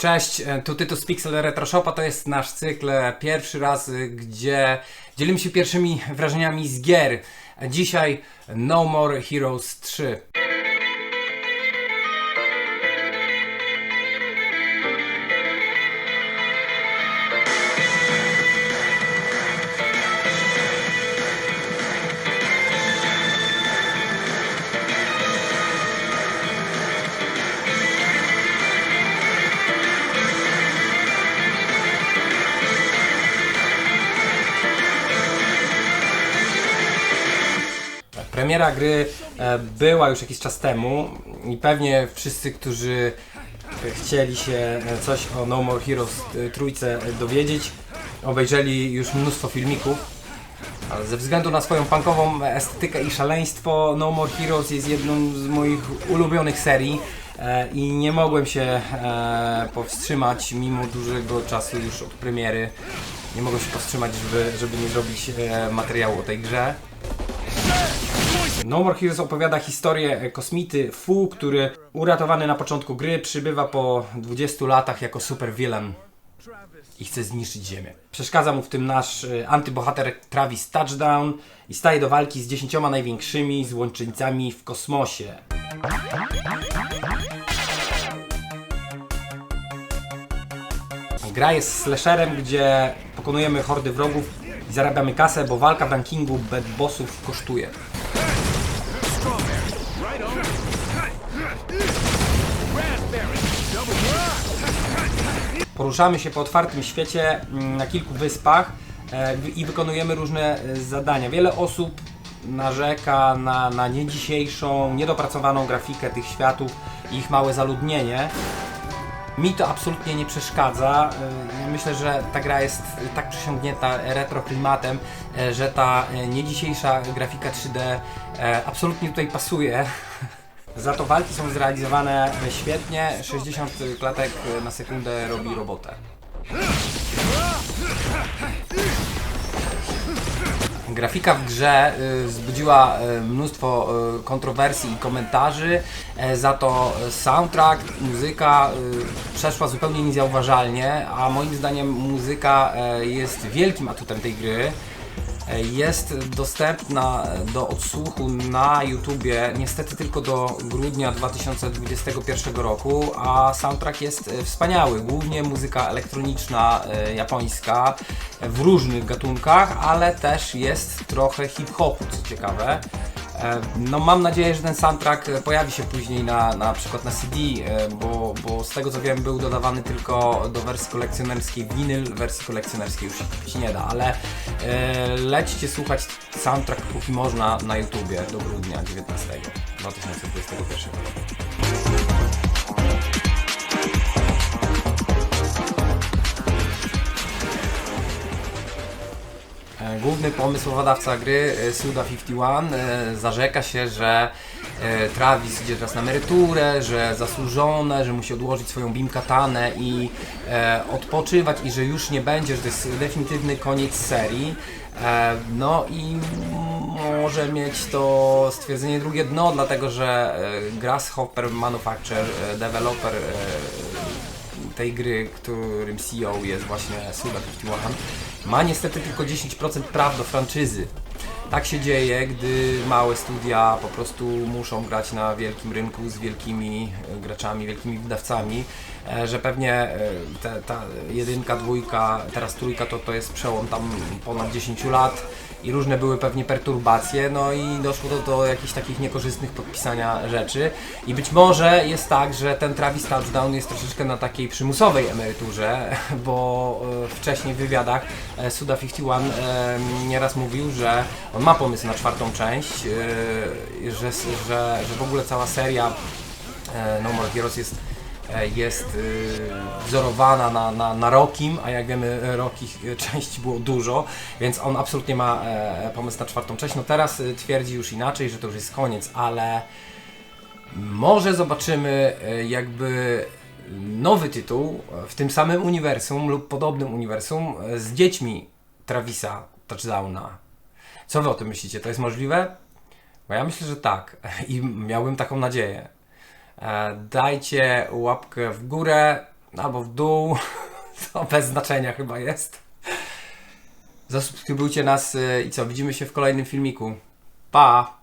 Cześć, e, tu Tytus Pixel Retro Shopa, to jest nasz cykl e, pierwszy raz, y, gdzie dzielimy się pierwszymi wrażeniami z gier. Dzisiaj No More Heroes 3. Premiera gry e, była już jakiś czas temu i pewnie wszyscy, którzy chcieli się e, coś o No More Heroes e, trójce dowiedzieć, obejrzeli już mnóstwo filmików. Ze względu na swoją punkową estetykę i szaleństwo, No More Heroes jest jedną z moich ulubionych serii i nie mogłem się powstrzymać mimo dużego czasu już od premiery. Nie mogłem się powstrzymać, żeby, żeby nie zrobić materiału o tej grze. No More Heroes opowiada historię e, kosmity Fu, który uratowany na początku gry przybywa po 20 latach jako super villain i chce zniszczyć Ziemię. Przeszkadza mu w tym nasz e, antybohater Travis Touchdown i staje do walki z dziesięcioma największymi złoczyńcami w kosmosie. Gra jest slasherem, gdzie pokonujemy hordy wrogów i zarabiamy kasę, bo walka w rankingu bad bossów kosztuje. Poruszamy się po otwartym świecie mm, na kilku wyspach e, i wykonujemy różne e, zadania. Wiele osób narzeka na, na nie dzisiejszą, niedopracowaną grafikę tych światów i ich małe zaludnienie. Mi to absolutnie nie przeszkadza. E, Myślę, że ta gra jest tak przesiągnięta retro klimatem, e, że ta e, nie dzisiejsza grafika 3D e, absolutnie tutaj pasuje. Za to walki są zrealizowane świetnie. 60 klatek na sekundę robi robotę. Grafika w grze y, wzbudziła y, mnóstwo y, kontrowersji i komentarzy, e, za to soundtrack, muzyka y, przeszła zupełnie niezauważalnie, a moim zdaniem muzyka e, jest wielkim atutem tej gry. Jest dostępna do odsłuchu na YouTubie niestety tylko do grudnia 2021 roku, a soundtrack jest e, wspaniały. Głównie muzyka elektroniczna e, japońska w różnych gatunkach, ale też jest trochę hip-hopu, co ciekawe. E, No mam nadzieję, że ten soundtrack e, pojawi się później na, na przykład na CD, e, bo, bo z tego co wiem był dodawany tylko do wersji kolekcjonerskiej winyl, wersji kolekcjonerskiej już się nie da, ale e, lećcie słuchać soundtrack póki można na YouTubie do grudnia 19 2021 roku. Główny pomysłodawca gry, e, Suda51, e, zarzeka się, że e, Travis idzie teraz na emeryturę, że zasłużone, że musi odłożyć swoją Bim Katanę i odpoczywać i że już nie będzie, że to jest definitywny koniec serii. No i może mieć to stwierdzenie drugie dno, dlatego że Grasshopper Manufacture, developer e, tej gry, którym CEO jest właśnie Suda51, ma niestety tylko 10% praw do franczyzy. Tak się dzieje, gdy małe studia po prostu muszą grać na wielkim rynku z wielkimi e, graczami, wielkimi wydawcami, e, że pewnie e, te, ta jedynka, dwójka, teraz trójka to, to jest przełom tam ponad 10 lat i różne były pewnie perturbacje, no i doszło do, do jakichś takich niekorzystnych podpisania rzeczy. I być może jest tak, że ten Travis Touchdown jest troszeczkę na takiej przymusowej emeryturze, bo e, wcześniej w wywiadach e, Suda51 e, nieraz mówił, że on ma pomysł na czwartą część, że, że, że w ogóle cała seria No More Heroes jest jest y, wzorowana na, na, na Rokim, a jak wiemy Rokich e, części było dużo, więc on absolutnie ma e, pomysł na czwartą część. No teraz y, twierdzi już inaczej, że to już jest koniec, ale może zobaczymy e, jakby nowy tytuł w tym samym uniwersum lub podobnym uniwersum e, z dziećmi Travisa Touchdowna. Co wy o tym myślicie? To jest możliwe? Bo ja myślę, że tak i miałbym taką nadzieję. E, Dajcie łapkę w górę, albo w dół. To bez znaczenia chyba jest. Zasubskrybujcie nas y, i co? Widzimy się w kolejnym filmiku. Pa!